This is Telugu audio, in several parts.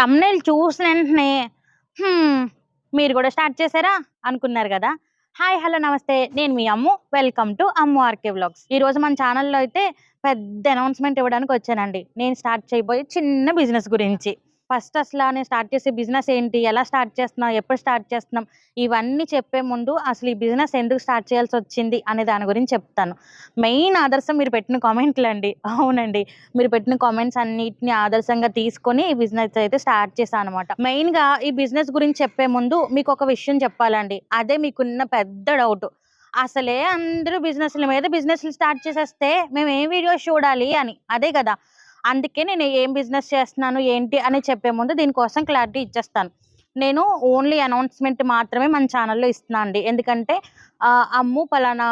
తమ్నేల్ చూసిన వెంటనే మీరు కూడా స్టార్ట్ చేశారా? అనుకున్నారు కదా. హాయ్ హలో నమస్తే. నేను మీ Ammu. Welcome to Ammu RK vlogs ఈరోజు మన ఛానల్లో అయితే పెద్ద అనౌన్స్మెంట్ ఇవ్వడానికి వచ్చానండి. నేను స్టార్ట్ చేయబోయే చిన్న బిజినెస్ గురించి. ఫస్ట్ అసలు నేను స్టార్ట్ చేసే బిజినెస్ ఏంటి? ఎలా స్టార్ట్ చేస్తున్నాం ఎప్పుడు స్టార్ట్ చేస్తున్నాం? ఇవన్నీ చెప్పే ముందు అసలు ఈ బిజినెస్ ఎందుకు స్టార్ట్ చేయాల్సి వచ్చింది అనే దాని గురించి చెప్తాను. మెయిన్ ఆదర్శం మీరు పెట్టిన కామెంట్లు అండి. అవునండి. మీరు పెట్టిన కామెంట్స్ అన్నిటిని ఆదర్శంగా తీసుకొని ఈ బిజినెస్ అయితే స్టార్ట్ చేశాను అనమాట మెయిన్గా ఈ బిజినెస్ గురించి చెప్పే ముందు మీకు ఒక విషయం చెప్పాలండి. అదే మీకున్న పెద్ద డౌట్. అసలే అందరూ బిజినెస్ల మీద బిజినెస్లు స్టార్ట్ చేసేస్తే మేము ఏం వీడియోస్ చూడాలి అని. అదే కదా. అందుకే నేను ఏం బిజినెస్ చేస్తున్నాను ఏంటి అని చెప్పే ముందు దీనికోసం క్లారిటీ ఇచ్చేస్తాను. నేను ఓన్లీ అనౌన్స్మెంట్ మాత్రమే మన ఛానల్లో ఇస్తున్నాను అండి. ఎందుకంటే అమ్ము పలానా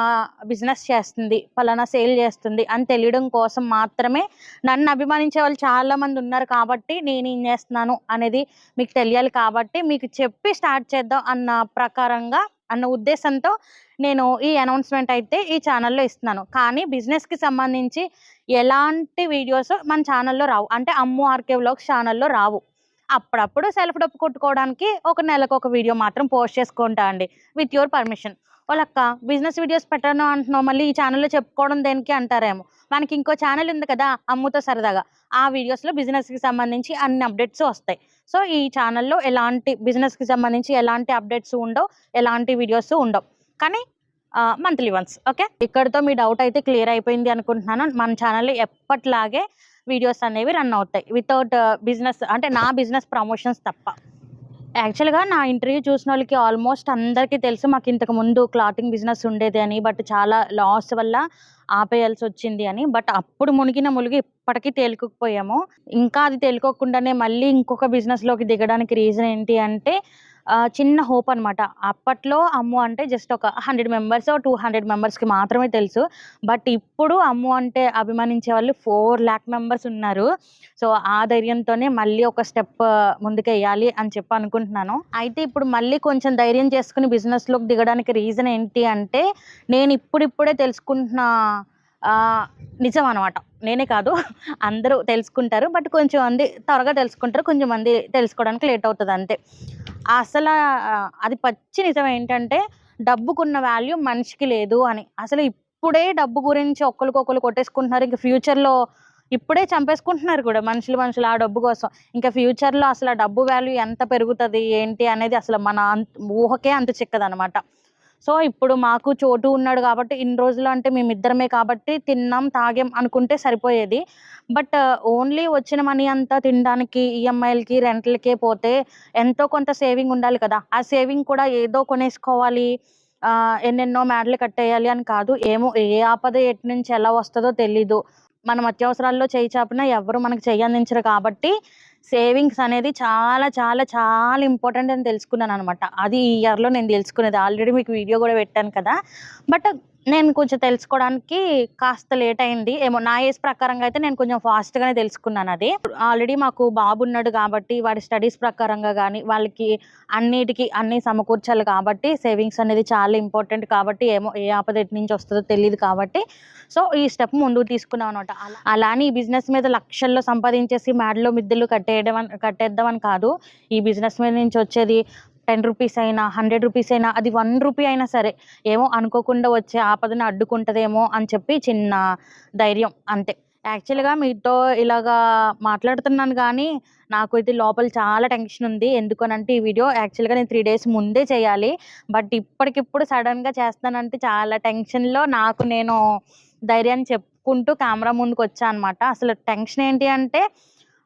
బిజినెస్ చేస్తుంది పలానా సేల్ చేస్తుంది అని తెలియడం కోసం మాత్రమే నన్ను అభిమానించే వాళ్ళు చాలామంది ఉన్నారు కాబట్టి నేను ఏం చేస్తున్నాను అనేది మీకు తెలియాలి కాబట్టి మీకు చెప్పి స్టార్ట్ చేద్దాం అన్న ప్రకారంగా అన్న ఉద్దేశంతో నేను ఈ అనౌన్స్మెంట్ అయితే ఈ ఛానల్లో ఇస్తున్నాను. కానీ బిజినెస్కి సంబంధించి ఎలాంటి వీడియోస్ మన ఛానల్లో రావు. అంటే అమ్ము ఆర్కే వ్లాగ్స్ ఛానల్లో రావు. అప్పుడప్పుడు సెల్ఫ్ డప్పు కొట్టుకోవడానికి ఒక నెలకు ఒక వీడియో మాత్రం పోస్ట్ చేసుకుంటా అండి. With your permission. వాళ్ళక్క business videos పెట్టను అంటున్నావు మళ్ళీ ఈ ఛానల్లో చెప్పుకోవడం దేనికి? అంటారేమో. మనకి ఇంకో ఛానల్ ఉంది కదా అమ్ముతో సరదాగా. ఆ వీడియోస్లో బిజినెస్కి సంబంధించి అన్ని అప్డేట్స్ వస్తాయి. సో ఈ ఛానల్లో ఎలాంటి బిజినెస్కి సంబంధించి ఎలాంటి అప్డేట్స్ ఉండవు ఎలాంటి వీడియోస్ ఉండవు. కానీ మంత్లీ వన్స్ ఓకే? ఇక్కడితో మీ డౌట్ అయితే క్లియర్ అయిపోయింది అనుకుంటున్నాను. మన ఛానల్ ఎప్పట్లాగే వీడియోస్ అనేవి రన్ అవుతాయి. వితౌట్ బిజినెస్ అంటే నా బిజినెస్ ప్రమోషన్స్ తప్ప. యాక్చువల్గా నా ఇంటర్వ్యూ చూసిన వాళ్ళకి ఆల్మోస్ట్ అందరికీ తెలుసు. మాకు ఇంతకు ముందు క్లాతింగ్ బిజినెస్ ఉండేది అని బట్ చాలా లాస్ వల్ల ఆపేయాల్సి వచ్చింది అని. బట్ అప్పుడు మునిగిన మునిగి ఇప్పటికీ తేలుకుపోయాము ఇంకా అది తేలుకోకుండానే మళ్ళీ ఇంకొక బిజినెస్లోకి దిగడానికి రీజన్ ఏంటి అంటే చిన్న హోప్ అనమాట అప్పట్లో అమ్ము అంటే జస్ట్ ఒక హండ్రెడ్ మెంబర్స్ టూ హండ్రెడ్ మెంబర్స్కి మాత్రమే తెలుసు. బట్ ఇప్పుడు అమ్ము అంటే అభిమానించే వాళ్ళు ఫోర్ ల్యాక్ మెంబర్స్ ఉన్నారు. సో ఆ ధైర్యంతోనే మళ్ళీ ఒక స్టెప్ ముందుకు అని చెప్పి అనుకుంటున్నాను. అయితే ఇప్పుడు మళ్ళీ కొంచెం ధైర్యం చేసుకుని బిజినెస్లోకి దిగడానికి రీజన్ ఏంటి అంటే నేను ఇప్పుడిప్పుడే తెలుసుకుంటున్న నిజం అనమాట నేనే కాదు అందరూ తెలుసుకుంటారు. బట్ కొంచెం మంది త్వరగా తెలుసుకుంటారు. కొంచెం మంది తెలుసుకోవడానికి లేట్ అవుతుంది అంతే. అసలు అది పచ్చి నిజం ఏంటంటే డబ్బుకున్న వాల్యూ మనిషికి లేదు అని. అసలు ఇప్పుడే డబ్బు గురించి ఒకరికొకరు కొట్టేసుకుంటున్నారు. ఇంకా ఫ్యూచర్లో ఇప్పుడే చంపేసుకుంటున్నారు కూడా మనుషులు మనుషులు ఆ డబ్బు కోసం. ఇంకా ఫ్యూచర్లో అసలు ఆ డబ్బు వాల్యూ ఎంత పెరుగుతుంది ఏంటి అనేది అసలు మన అంత ఊహకే అంత చిక్కదనమాట సో ఇప్పుడు మాకు చోటు ఉన్నాడు కాబట్టి ఇన్ని రోజులు అంటే మేమిద్దరమే కాబట్టి తిన్నాం తాగాం అనుకుంటే సరిపోయేది. బట్ ఓన్లీ వచ్చిన మనీ అంతా తినడానికి ఈఎంఐలకి రెంట్లకే పోతే ఎంతో కొంత సేవింగ్ ఉండాలి కదా. ఆ సేవింగ్ కూడా ఏదో కొనేసుకోవాలి ఎన్నెన్నో మేడలు కట్టేయాలి అని కాదు. ఏమో ఏ ఆపద ఎటు నుంచి ఎలా వస్తుందో తెలీదు. మనం అత్యవసరాల్లో చేయి చాపినా ఎవరు మనకు చెయ్యి అందించరు కాబట్టి సేవింగ్స్ అనేది చాలా చాలా చాలా ఇంపార్టెంట్ అని తెలుసుకున్నాను అనమాట అది ఈ ఇయర్లో నేను తెలుసుకునేది. ఆల్రెడీ మీకు వీడియో కూడా పెట్టాను కదా. బట్ నేను కొంచెం తెలుసుకోవడానికి కాస్త లేట్ అయింది. ఏమో నా ఏజ్ ప్రకారంగా అయితే నేను కొంచెం ఫాస్ట్గానే తెలుసుకున్నాను అది. ఆల్రెడీ మాకు బాబు ఉన్నాడు కాబట్టి వాడి స్టడీస్ ప్రకారంగా కానీ వాళ్ళకి అన్నిటికీ అన్నీ సమకూర్చాలి కాబట్టి సేవింగ్స్ అనేది చాలా ఇంపార్టెంట్ కాబట్టి ఏమో ఏ ఆపద ఎటు నుంచి వస్తుందో తెలియదు కాబట్టి సో ఈ స్టెప్ ముందుకు తీసుకున్నాం అనమాట అలా అని ఈ బిజినెస్ మీద లక్షల్లో సంపాదించేసి మేడలో మిద్దెలు కట్టేయడం అని కట్టేద్దామని కాదు. ఈ బిజినెస్ మీద నుంచి వచ్చేది టెన్ రూపీస్ అయినా హండ్రెడ్ రూపీస్ అయినా అది వన్ రూపీ అయినా సరే. ఏమో అనుకోకుండా వచ్చే ఆపదను అడ్డుకుంటుందేమో అని చెప్పి చిన్న ధైర్యం అంతే. యాక్చువల్గా మీతో ఇలాగా మాట్లాడుతున్నాను కానీ నాకు ఇది లోపల చాలా టెన్షన్ ఉంది. ఎందుకనంటే ఈ వీడియో యాక్చువల్గా నేను త్రీ డేస్ ముందే చేయాలి. బట్ ఇప్పటికిప్పుడు సడన్గా చేస్తానంటే చాలా టెన్షన్లో నాకు నేను ధైర్యాన్ని చెప్పుకుంటూ కెమెరా ముందుకు వచ్చా అనమాట అసలు టెన్షన్ ఏంటి అంటే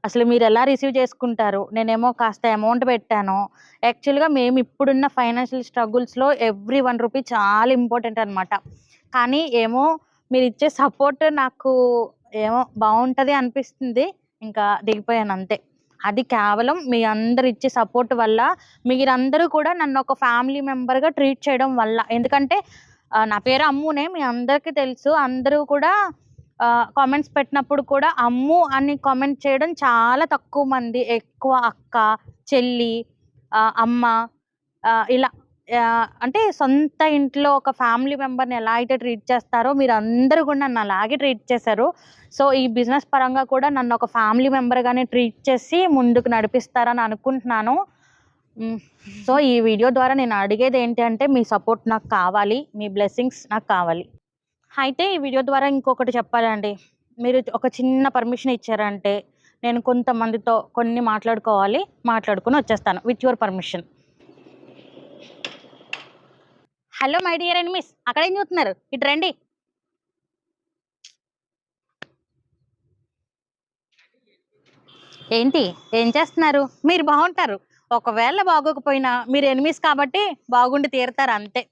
అసలు మీరు ఎలా రిసీవ్ చేసుకుంటారు? నేనేమో కాస్త అమౌంట్ పెట్టాను. యాక్చువల్గా మేము ఇప్పుడున్న ఫైనాన్షియల్ స్ట్రగుల్స్లో ఎవ్రీ వన్ రూపీ చాలా ఇంపార్టెంట్ అనమాట కానీ ఏమో మీరు ఇచ్చే సపోర్ట్ నాకు ఏమో బాగుంటుంది అనిపిస్తుంది. ఇంకా దిగిపోయాను అంతే. అది కేవలం మీ అందరు ఇచ్చే సపోర్ట్ వల్ల మీరందరూ కూడా నన్ను ఒక ఫ్యామిలీ మెంబర్గా ట్రీట్ చేయడం వల్ల. ఎందుకంటే నా పేరు అమ్మునే మీ అందరికీ తెలుసు. అందరూ కూడా కామెంట్స్ పెట్టినప్పుడు కూడా అమ్ము అని కామెంట్ చేయడం చాలా తక్కువ మంది ఎక్కువ అక్క చెల్లి అమ్మ ఇలా అంటే సొంత ఇంట్లో ఒక ఫ్యామిలీ మెంబర్‌ని ఎలా అయితే ట్రీట్ చేస్తారో మీరు అందరూ కూడా నన్ను అలాగే ట్రీట్ చేశారు. సో, ఈ బిజినెస్ పరంగా కూడా నన్ను ఒక ఫ్యామిలీ మెంబర్‌గానే ట్రీట్ చేసి ముందుకు నడిపిస్తారని అనుకుంటున్నాను. సో, ఈ వీడియో ద్వారా నేను అడిగేది ఏంటి అంటే మీ సపోర్ట్ నాకు కావాలి. మీ బ్లెస్సింగ్స్ నాకు కావాలి. అయితే ఈ వీడియో ద్వారా ఇంకొకటి చెప్పాలండి. మీరు ఒక చిన్న పర్మిషన్ ఇచ్చారంటే నేను కొంతమందితో కొన్ని మాట్లాడుకోవాలి. మాట్లాడుకొని వచ్చేస్తాను. With your permission. Hello my dear enemies అక్కడేం చూస్తున్నారు? ఇటు రండి. ఏంటి? ఏం చేస్తున్నారు? మీరు బాగుంటారు. ఒకవేళ బాగోకపోయినా మీరు ఎనిమిస్ కాబట్టి బాగుండి తీరుతారు అంతే.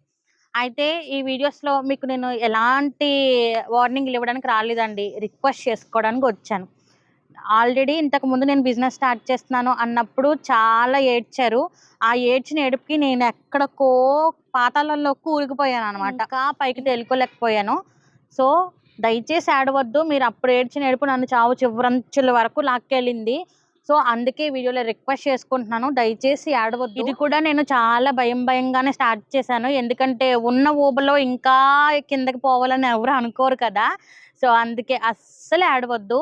అయితే ఈ వీడియోస్‌లో మీకు నేను ఎలాంటి వార్నింగ్‌లు ఇవ్వడానికి రాలేదండి. రిక్వెస్ట్ చేసుకోవడానికి వచ్చాను. ఆల్రెడీ ఇంతకుముందు నేను బిజినెస్ స్టార్ట్ చేస్తున్నాను అన్నప్పుడు చాలా ఏడ్చారు. ఆ ఏడ్చిన ఏడుపుకి నేను ఎక్కడికో పాతాళంలోకి కూరుకుపోయాననమాట. ఇంకా పైకి తేలుకోలేకపోయాను. సో, దయచేసి ఏడవద్దు. మీరు అప్పుడు ఏడ్చిన ఏడుపు నన్ను చావు చివరంచుల వరకు లాక్కెళ్ళింది. సో, అందుకే వీడియోలో రిక్వెస్ట్ చేసుకుంటున్నాను. దయచేసి ఆడవద్దు ఇది కూడా నేను చాలా భయం భయంగానే స్టార్ట్ చేశాను. ఎందుకంటే ఉన్న ఊబలో ఇంకా కిందకి పోవాలని ఎవరు అనుకోరు కదా! సో, అందుకే అస్సలు ఏడవద్దు.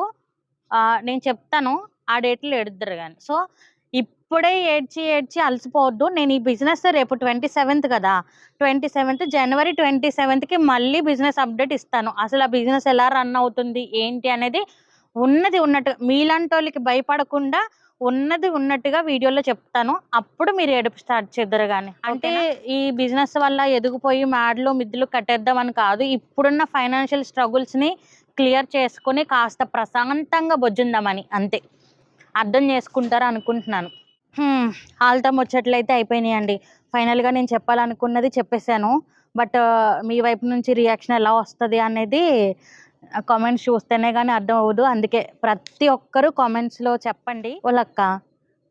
నేను చెప్తాను. ఆ డేట్‌లో ఎడుద్దరు కానీ సో, ఇప్పుడే ఏడ్చి ఏడ్చి అలసిపోవద్దు. నేను ఈ బిజినెస్ రేపు 27థ్ కదా! 27థ్ జనవరి 27థ్‌కి మళ్ళీ బిజినెస్ అప్డేట్ ఇస్తాను. అసలు ఆ బిజినెస్ ఎలా రన్ అవుతుంది? ఏంటి? అనేది ఉన్నది ఉన్నట్టుగా మీలాంటోళ్ళకి భయపడకుండా ఉన్నది ఉన్నట్టుగా వీడియోలో చెప్తాను. అప్పుడు మీరు ఏడుపు స్టార్ట్ చేద్దురు గాని. అంటే ఈ బిజినెస్ వల్ల ఎదిగిపోయి మేడలు, మిద్దెలు కట్టేద్దామని కాదు. ఇప్పుడున్న ఫైనాన్షియల్ స్ట్రగుల్స్‌ని క్లియర్ చేసుకొని కాస్త ప్రశాంతంగా బొజ్జుందామని అంతే. అర్థం చేసుకుంటారు అనుకుంటున్నాను. హ్మ్. ఆళ్ళతో ముచ్చట్లయితే అయిపోయినాయండి. ఫైనల్‌గా నేను చెప్పాలనుకున్నది చెప్పేసాను. బట్ మీ వైపు నుంచి రియాక్షన్ ఎలా వస్తది అనేది కామెంట్స్ చూస్తేనే కానీ అర్థం అవ్వదు. అందుకే ప్రతి ఒక్కరు కామెంట్స్‌లో చెప్పండి. ఓలక్క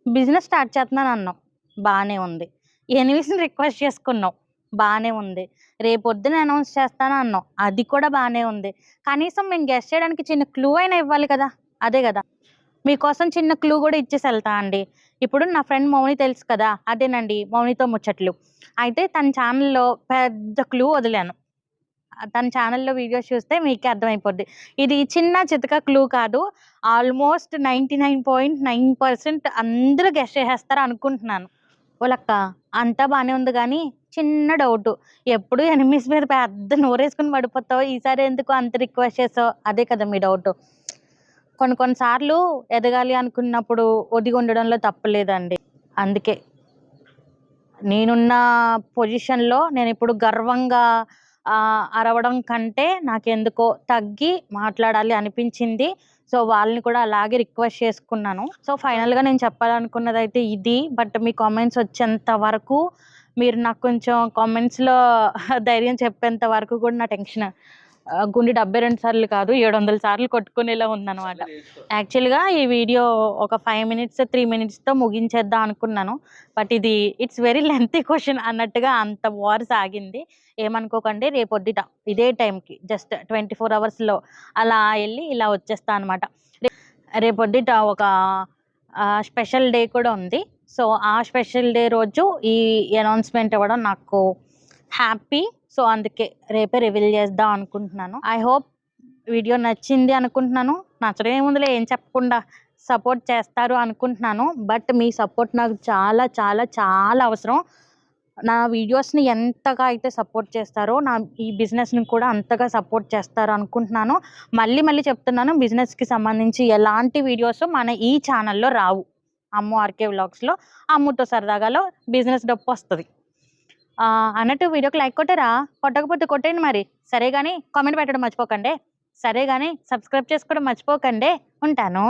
బిజినెస్ స్టార్ట్ చేస్తున్నాను అన్నావు. బాగానే ఉంది. ఎనిమీస్‌ని రిక్వెస్ట్ చేసుకున్నావు. బాగానే ఉంది. రేపొద్దున అనౌన్స్ చేస్తాను అన్నావు. అది కూడా బాగానే ఉంది. కనీసం మేము గెస్ట్ చేయడానికి చిన్న క్లూ అయినా ఇవ్వాలి కదా! అదే కదా మీకోసం చిన్న క్లూ కూడా ఇచ్చేసి వెళ్తా అండి. ఇప్పుడు నా ఫ్రెండ్ మౌని తెలుసు కదా! అదేనండి మౌనితో ముచ్చట్లు. అయితే తన ఛానల్లో పెద్ద క్లూ వదిలాను. తన ఛానల్లో వీడియోస్ చూస్తే మీకే అర్థమైపోద్ది. ఇది చిన్న చితక క్లూ కాదు. ఆల్మోస్ట్ 99.9% అందరూ గెస్ట్ చేసేస్తారు అనుకుంటున్నాను. ఓలక్క అంతా బాగానే ఉంది కానీ చిన్న డౌట్ ఎప్పుడు ఎనిమిస్ మీద పెద్ద నోరేసుకుని పడిపోతావు. ఈసారి ఎందుకు అంత రిక్వెస్ట్ చేసావు? అదే కదా మీ డౌట్ కొన్ని కొన్ని సార్లు ఎదగాలి అనుకున్నప్పుడు ఒదిగి ఉండడంలో తప్పలేదండి అందుకే. నేనున్న పొజిషన్‌లో నేను ఇప్పుడు గర్వంగా అరవడం కంటే నాకెందుకో తగ్గి మాట్లాడాలి అనిపించింది. సో, వాళ్ళని కూడా అలాగే రిక్వెస్ట్ చేసుకున్నాను. సో, ఫైనల్‌గా నేను చెప్పాలనుకున్నది అయితే ఇది. బట్ మీ కామెంట్స్ వచ్చేంత వరకు మీరు నాకు కొంచెం కామెంట్స్‌లో ధైర్యం చెప్పేంత వరకు కూడా నా టెన్షన్ గుండె 72 సార్లు కాదు 700 సార్లు కొట్టుకునేలా ఉందనమాట. యాక్చువల్‌గా ఈ వీడియో ఒక 5 మినిట్స్, 3 మినిట్స్‌తో ముగించేద్దాం అనుకున్నాను. బట్ ఇది ఇట్స్ వెరీ లెంతీ క్వెషన్ అన్నట్టుగా అంత వార్ సాగింది. ఏమనుకోకండి రేపొద్దుట ఇదే టైంకి జస్ట్ 24 అవర్స్‌లో అలా ఎళ్ళి ఇలా వచ్చేస్తా అనమాట. రేపొద్దుట ఒక స్పెషల్ డే కూడా ఉంది. సో, ఆ స్పెషల్ డే రోజు ఈ అనౌన్స్‌మెంట్ ఇవ్వడం నాకు హ్యాపీ. సో, అందుకే రేపే రివీల్ చేద్దాం అనుకుంటున్నాను. ఐ హోప్ వీడియో నచ్చింది అనుకుంటున్నాను. నచ్చడం ఏముందిలే ఏం చెప్పకుండా సపోర్ట్ చేస్తారు అనుకుంటున్నాను. బట్ మీ సపోర్ట్ నాకు చాలా చాలా చాలా అవసరం. నా వీడియోస్‌ని ఎంతగా అయితే సపోర్ట్ చేస్తారో నా ఈ బిజినెస్‌ని కూడా అంతగా సపోర్ట్ చేస్తారు అనుకుంటున్నాను. మళ్ళీ మళ్ళీ చెప్తున్నాను బిజినెస్‌కి సంబంధించి ఎలాంటి వీడియోస్ మన ఈ ఛానల్లో రావు. అమ్ము ఆర్‌కే వ్లాగ్స్‌లో అమ్ముతో సరదాగాలో బిజినెస్ డప్పు వస్తుంది అన్నట్టు వీడియోకి లైక్ కొట్టారా? కొట్టకపోతే కొట్టేయండి మరి. సరే కానీ కామెంట్ పెట్టడం మర్చిపోకండి సరే కానీ సబ్స్క్రైబ్ చేసుకోవడం మర్చిపోకండి ఉంటాను.